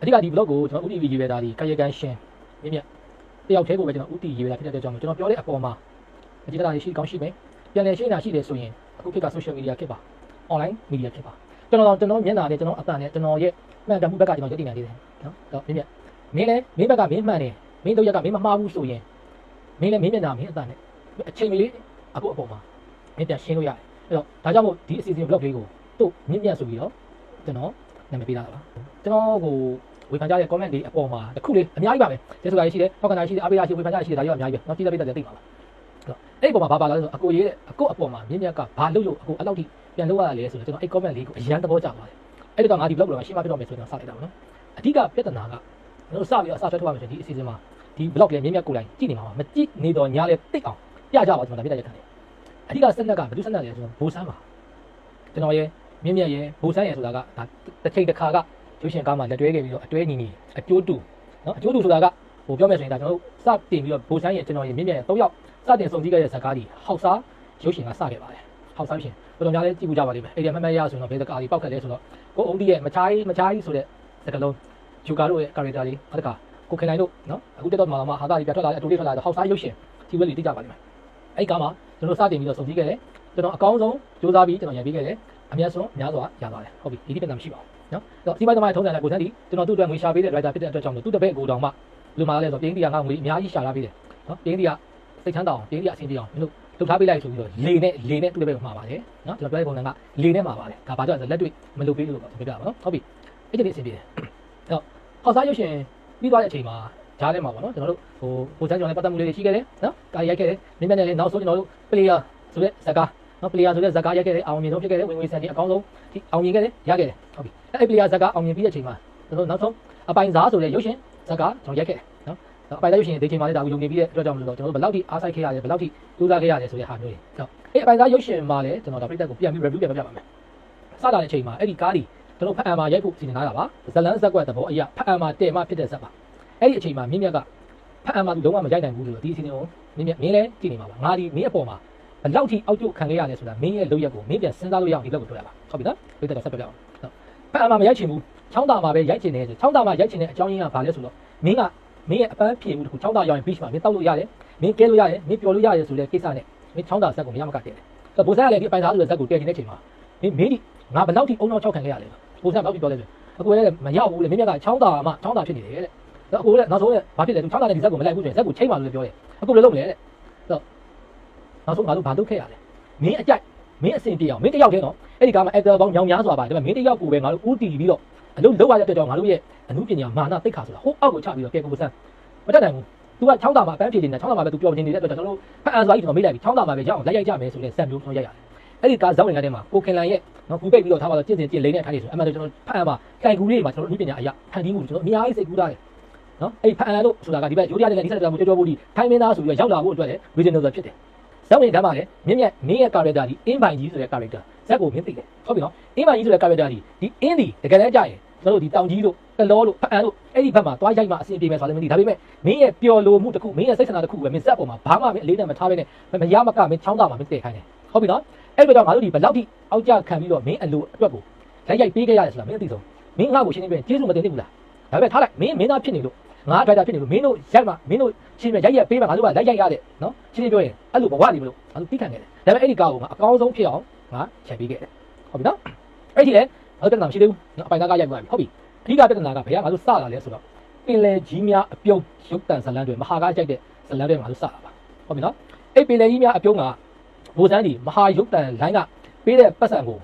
အဓိကဒီ blog ကိုကျွန်တော်ဥတီဗီရေးပဲဒါဒီကာယကံရှင်မြင့်မြတ်တယောက်တည်းကိုပဲကျွန်တော်ဥတီရေးပဲတာဖြစ်တဲ့အတွက်ကြောင့်မို့ကျွန်တော်ပြောတဲ့အပေါ်မှာအကြည့်တာရှိကောင်းရှိမယ်ပြန်လည်ရှင်းတာရှိတယ်ဆိုရင်အခုခေတ်က social media ခေတ်ပါ online media ခေတ်ပါကျွန်တော်ကျွန်တော်မျက်နှာနဲ့ကျွန်တော်အသံနဲ့ကျွန်တော်ရဲ့မှန်ကန်မှုဘက်ကကျွန်တော်ရည်တည်နေသေးတယ်နော်တော့မြင့်မြတ်မင်းလည်းမင်းဘက်ကမင်းမှန်တယ်မင်းတို့ရက်ကမင်းမမှားဘူးဆိုရင်မင်းလည်းမင်းမျက်နှာမင်းအသံနဲ့အချိန်မလေးအခုအပေါ်မှာမင်းပြန်ရှင်းလို့ရတယ်အဲ့တော့ဒါကြောင့်မို့ဒီအစီအစဉ် blog လေးကိုတို့မြင့်မြတ်ဆိုပြီးတော့ကျွန်တော်နာမည်ပေးတာပါ ကျွန်တော်ကိုဝေဖန်ကြတဲ့ comment တွေအပေါ်မှာတစ်ခုလေးအများကြီးပါပဲကျေးဇူးတင်ရှိတယ်ထောက်ခံတာရှိတယ်အားပေးတာရှိဝေဖန်ကြရှိတယ်ဒါကြီးကအများကြီးပဲနော်ပြည်သက်ပြည်သက်တွေသိပါပါအဲ့ဒီပုံမှာဘာပါလဲဆိုအကိုရေးတဲ့အကိုအပေါ်မှာမြင်းမြတ်ကဘာလုပ်လို့အကိုအဲ့လောက်ထိပြန်လုပ်ရလဲဆိုတော့ကျွန်တော်အဲ့ comment လေးကိုအရန်သဘောကျပါတယ်အဲ့ဒီတော့ငါဒီ blog ပေါ်မှာရှင်းမပြတော့မယ်ဆိုတော့စလိုက်တာပေါ့နော်အဓိကပြဿနာကကျွန်တော်စပြီးအစားထွက်ထွက်ရမယ်ဆိုရင်ဒီအစီအစဉ်မှာဒီ blog လေးမြင်းမြတ်ကိုလိုက်ကြည့်နေမှာမကြည့်နေတော့ညာလဲတိတ်အောင်ပြကြပါကျွန်တော်ဒါပြတဲ့ရက်ခံတယ်အဓိကစက်နက်ကဘယ်သူစက်နက်လဲဆိုတော့ဘိုးဆန်းပါကျွန်တော်ရဲ့မြင်းမြတ်ရဲ့ဘိုးဆန်းရဲ့ဆိုတာကဒါတစ်ချိန်တစ်ခါက ကျိုးရှင်ကားမှာလက်တွဲခဲ့ပြီးတော့အတွဲညီညီအကျိုးတူနော်အကျိုးတူဆိုတာကဟိုပြောမယ်ဆိုရင်ဒါကျွန်တော်တို့စတင်ပြီးတော့ဘိုးဆန်းရဲ့ကျွန်တော်ရဲ့မြင့်မြတ်ရဲ့၃ယောက်စတင်ဆုံးဖြတ်ခဲ့တဲ့ဇာတ်ကားကြီးဟောက်စားရုပ်ရှင်ကစခဲ့ပါတယ်ဟောက်စားရှင်ဘယ်လိုများလဲကြည့်ကြပါလိမ့်မယ်အဲ့ဒီမှတ်မှတ်ရဆိုတော့ဘယ်ဇာတ်ကားကြီးပောက်ခက်လဲဆိုတော့ကိုအုံးတီရဲ့မချိုင်းမချိုင်းဆိုတဲ့စကားလုံးဂျူကာတို့ရဲ့ character လေးဟုတ်တကကိုခင်နိုင်တို့နော်အခုတက်တော့မှာမှာဟာတာကြီးပြထွက်လာတဲ့အတူလေးထွက်လာတဲ့ဟောက်စားရုပ်ရှင်ဒီဝက်လေးတိကျပါလိမ့်မယ်အဲ့ဒီကားမှာကျွန်တော်စတင်ပြီးတော့ဆုံးဖြတ်ခဲ့တယ်ကျွန်တော်အကောင်းဆုံးစူးစမ်းပြီးကျွန်တော်ရည်ပေးခဲ့တယ်အများဆုံးများစွာရသွားတယ်ဟုတ်ပြီဒီတိပြဿနာမရှိပါဘူး နော်အဲ့တော့စီးပွားရေးသမားထုံးစံတဲ့ကိုစန်းဒီကျွန်တော်သူ့အတွက်ငွေရှာပေးတဲ့ driver ဖြစ်တဲ့အတွက်ကြောင့်သူ့တပည့်ကိုတောင်မှလူမာလဲဆိုပြင်းတီကငါငွေအများကြီးရှာလာပေးတယ်နော်ပြင်းတီကစိတ်ချမ်းသာအောင်ပြင်းတီကအဆင်ပြေအောင်မင်းတို့လှုပ်ထားပေးလိုက်ဆိုပြီးတော့လေနဲ့လေနဲ့သူ့တပည့်ကိုမှာပါတယ်နော်ကျွန်တော်ပြောတဲ့ပုံစံကလေနဲ့မှာပါတယ်ဒါဘာကြောင့်လဲလက်တွေ့မလုပ်ပေးလို့ပေါ့ပြောပြပါနော်ဟုတ်ပြီအဲ့ဒီအဆင်ပြေတယ်အဲ့တော့ဟောက်စားရုပ်ရှင်ပြီးသွားတဲ့အချိန်မှာဂျားထဲမှာပေါ့နော်ကျွန်တော်တို့ဟိုဟိုစမ်းကြောင်လေးပတ်သက်မှုလေးတွေရှိခဲ့တယ်နော်ကာရိုက်ခဲ့တယ်မြင်းမြတ်နဲ့လည်းနောက်ဆုံးကျွန်တော်တို့ player ဆိုတဲ့ဇာတ်ကား နော် player ဆိုတဲ့ဇာတ်ကားရိုက်ခဲ့တယ်အောင်မြင်ဆုံးဖြစ်ခဲ့တယ်ဝင်ဝင်ဆန်တီအကောင်းဆုံးဒီအောင်မြင်ခဲ့တယ်ရခဲ့တယ်ဟုတ်ပြီအဲ့ player ဇာတ်ကားအောင်မြင်ပြီးတဲ့အချိန်မှာကျွန်တော်တို့နောက်ဆုံးအပိုင်စားဆိုတဲ့ရုပ်ရှင်ဇာတ်ကားကျွန်တော်ရိုက်ခဲ့တယ်နော်အပိုင်စားရုပ်ရှင်ဒီချိန်မှာလည်းဒါကိုယုံကြည်ပြီးတဲ့အတွက်ကြောင့်မလို့ကျွန်တော်တို့ဘယ်လောက်ထိအားစိုက်ခဲ့ရတယ်ဘယ်လောက်ထိကြိုးစားခဲ့ရတယ်ဆိုတဲ့ဟာမျိုးတွေနော်အဲ့အပိုင်စားရုပ်ရှင်မှာလည်းကျွန်တော်ဒါပြည့်တက်ကိုပြန်ပြီး review ပြန်ပြပါမယ်စတာတဲ့အချိန်မှာအဲ့ဒီကားဒီကျွန်တော်ဖတ်အံမှာရိုက်ဖို့စီစဉ်ထားတာပါဇလန်းဇက်ကွက်သဘောအရာဖတ်အံမှာတဲ့မှဖြစ်တဲ့ဇက်ပါအဲ့ဒီအချိန်မှာမြင့်မြတ်ကဖတ်အံမှာသူလုံးဝမရိုက်နိုင်ဘူးဆိုတော့ဒီအစီအစဉ်ကိုမြင့်မြတ်မင်းလည်းကြည့်နေမှာပါငါဒီမင်းအပေါ်မှာဘယ် လောက်ထိအောက်ကျခံခဲ့ရတယ်ဆိုတာမင်းရဲ့လုပ်ရက်ကိုမင်းပြန်စဉ်းစားလို့ရအောင်ဒီလောက်ကိုတွေ့ရပါဟုတ်ပြီနော်ပြည့်တက်တော့ဆက်ပြပြအောင်ဖတ်အံမှာမရိုက်ချင်ဘူးချောင်းတာမှာပဲရိုက်ချင်တယ်ဆိုချောင်းတာမှာရိုက်ချင်တဲ့အကြောင်းရင်းကဘာလဲဆိုတော့မင်းကမင်းရဲ့အပန်းဖြေမှုတစ်ခုချောင်းတာရောက်ရင် beach မှာမင်းတောက်လို့ရတယ်မင်းကဲလို့ရတယ်မင်းပျော်လို့ရတယ်ဆိုတဲ့ကိစ္စနဲ့မင်းချောင်းတာဇက်ကိုမရမကတည့်တယ်ဆိုတော့ဘိုးဆန်းကလည်းဒီအပိုင်စားဆိုတဲ့ဇက်ကိုတည့်နေတဲ့ချိန်မှာမင်းမင်းဒီငါဘယ်လောက်ထိအုံနောက်ချောက်ခံခဲ့ရလဲဘိုးဆန်းဘယ်လောက်ထိပြောလဲဆိုအခုလည်းမရောက်ဘူးလေမင်းမြတ်ကချောင်းတာမှချောင်းတာဖြစ်နေတယ်တဲ့အခုလည်းနောက်ဆုံးလည်းဘာဖြစ်လဲသူချောင်းတာနဲ့ဒီဇက်ကိုမလိုက်ဘူးဆိုရင်ဇက်ကိုချိန်ပါလို့ပြောတယ်အခုလည်းလုံးမလဲတဲ့ဆိုတော့ နောက်ဆုံးငါတို့ဘာလုပ်ခဲ့ရလဲမင်းအကြိုက်မင်းအဆင်ပြေအောင်မင်းတယောက်တည်းနော်အဲ့ဒီကားမှာ actor ပေါင်းညောင်များစွာပါတယ်ဒါပေမဲ့မင်းတယောက်ကိုပဲငါတို့ဦးတည်ပြီးတော့အလုပ်လုပ်ရတဲ့အတွက်ကြောင့်ငါတို့ရဲ့အမှုပညာမာနတိတ်ခါဆိုတာဟိုအောက်ကိုချပြီးတော့ကဲကိုပစံမတတ်နိုင်ဘူး तू ကချောင်းတာမှာအပန်းဖြေနေတာချောင်းတာမှာပဲ तू ပျော်နေတဲ့အတွက်ကျွန်တော်တို့ဖတ်အန်စွာကြီးကျွန်တော်မေးလိုက်ပြီချောင်းတာမှာပဲရအောင်လိုက်ရိုက်ကြမယ်ဆိုတဲ့စံမျိုးကျွန်တော်ရိုက်ရတယ်အဲ့ဒီကားဇောင်းဝင်ကတဲ့မှာကိုခင်လန်ရဲ့နော်ကူပိတ်ပြီးတော့ထားပါတော့ကျင့်စဉ်ကျင့်လိမ့်နဲ့ထားနေဆိုအမှန်တော့ကျွန်တော်ဖတ်အန်မှာကင်ကူလေးမှာကျွန်တော်တို့အမှုပညာအရာဖန်တီးမှုကျွန်တော်အများကြီးစိတ်ကူးထားတယ်နော်အဲ့ဖတ်အန်လို့ဆိုတာကဒီဘက်ရိုးရတဲ့ဒီဆက်တဲ့မှုကြောကြောဖို့ဒီထိုင်းမင်းသားဆိုပြီးတော့ရောက်လာဖို့အတွက်လည်း regional ဆိုဖြစ်တယ် ဇောင်းဝင်ကမ်းမှာလည်းမြင့်မြတ်မင်းရဲ့ character ဒီ in ပိုင်ကြီးဆိုတဲ့ character ဇက်ကိုမင်းသိတယ်ဟုတ်ပြီနော် in ပိုင်ကြီးဆိုတဲ့ character ဒီဒီ in ဒီတကယ်တမ်းကြာရင်ကျွန်တော်တို့ဒီတောင်ကြီးတို့ကလောတို့ဖတ်အန်တို့အဲ့ဒီဘက်မှာသွားရိုက်မှအဆင်ပြေမယ်ဆိုတာလည်းမသိဒါပေမဲ့မင်းရဲ့ပျော်လိုမှုတစ်ခုမင်းရဲ့စိတ်ဆန္ဒတစ်ခုပဲမင်းဇက်ပေါ်မှာဘာမှမင်းအလေးနဲ့မထားဘဲနဲ့မရမကမင်းချောင်းတာမှာမင်းတည်ခိုင်းတယ်ဟုတ်ပြီနော်အဲ့ဒီတော့ငါတို့ဒီဘယ်လောက်ထိအောက်ကျခံပြီးတော့မင်းအလိုအတွက်ကိုလိုက်ရိုက်ပေးခဲ့ရတယ်ဆိုတာမင်းအသိဆုံးမင်းငါ့ကိုရှင်းနေပြန်ကျေးဇူးမတင်သင့်ဘူးလားဒါပေမဲ့ထားလိုက်မင်းမင်းသားဖြစ်နေလို့ ငါဒရိုက်တာဖြစ်နေလို့မင်းတို့ရိုက်မှမင်းတို့ရှင်းပြရိုက်ရက်ပေးမှငါတို့ကလိုက်ရိုက်ရတဲ့နော်ရှင်းနေပြောရင်အဲ့လိုဘဝနေမလို့ငါတို့သိခံခဲ့တယ်ဒါပေမဲ့အဲ့ဒီကားကိုငါအကောင်းဆုံးဖြစ်အောင်ငါချက်ပေးခဲ့တယ်ဟုတ်ပြီနော်အဲ့ဒီလေငါတို့ပြဿနာမရှိသေးဘူးနော်အပိုင်သားကရိုက်သွားပြီဟုတ်ပြီအဓိကပြဿနာကဘယ်ကငါတို့စလာလဲဆိုတော့ပင်လယ်ကြီးများအပြုံးရုပ်တံဇလန်းတွေမဟာကားကြိုက်တဲ့ဇလန်းတွေငါတို့စလာပါဟုတ်ပြီနော်အဲ့ပင်လယ်ကြီးများအပြုံးကဘိုးစန်းဒီမဟာရုပ်တံလိုင်းကပေးတဲ့ပတ်စံကို